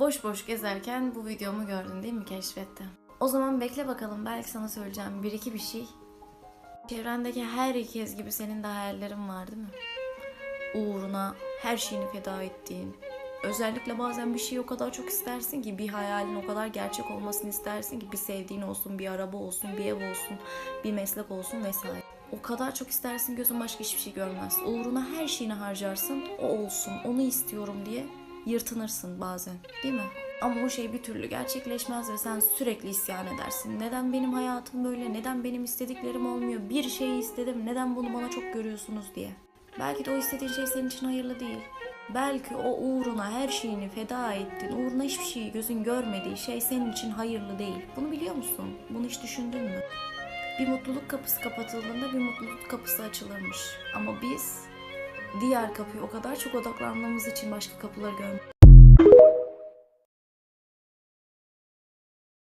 Boş boş gezerken bu videomu gördün değil mi keşfette? O zaman bekle bakalım belki sana söyleyeceğim bir iki bir şey. Çevrendeki herkes gibi senin de hayallerin var değil mi? Uğruna her şeyini feda ettiğin. Özellikle bazen bir şeyi o kadar çok istersin ki bir hayalin o kadar gerçek olmasını istersin ki bir sevdiğin olsun, bir araba olsun, bir ev olsun, bir meslek olsun vesaire. O kadar çok istersin gözün başka hiçbir şey görmez. Uğruna her şeyini harcarsın, o olsun, onu istiyorum diye yırtınırsın bazen değil mi? Ama o şey bir türlü gerçekleşmez ve sen sürekli isyan edersin. Neden benim hayatım böyle, neden benim istediklerim olmuyor, bir şeyi istedim, neden bunu bana çok görüyorsunuz diye. Belki de o istediğin şey senin için hayırlı değil. Belki o uğruna her şeyini feda ettin, uğruna hiçbir şeyi gözün görmediği şey senin için hayırlı değil. Bunu biliyor musun? Bunu hiç düşündün mü? Bir mutluluk kapısı kapatıldığında bir mutluluk kapısı açılırmış. Ama biz diğer kapıya o kadar çok odaklandığımız için başka kapıları görmüyoruz.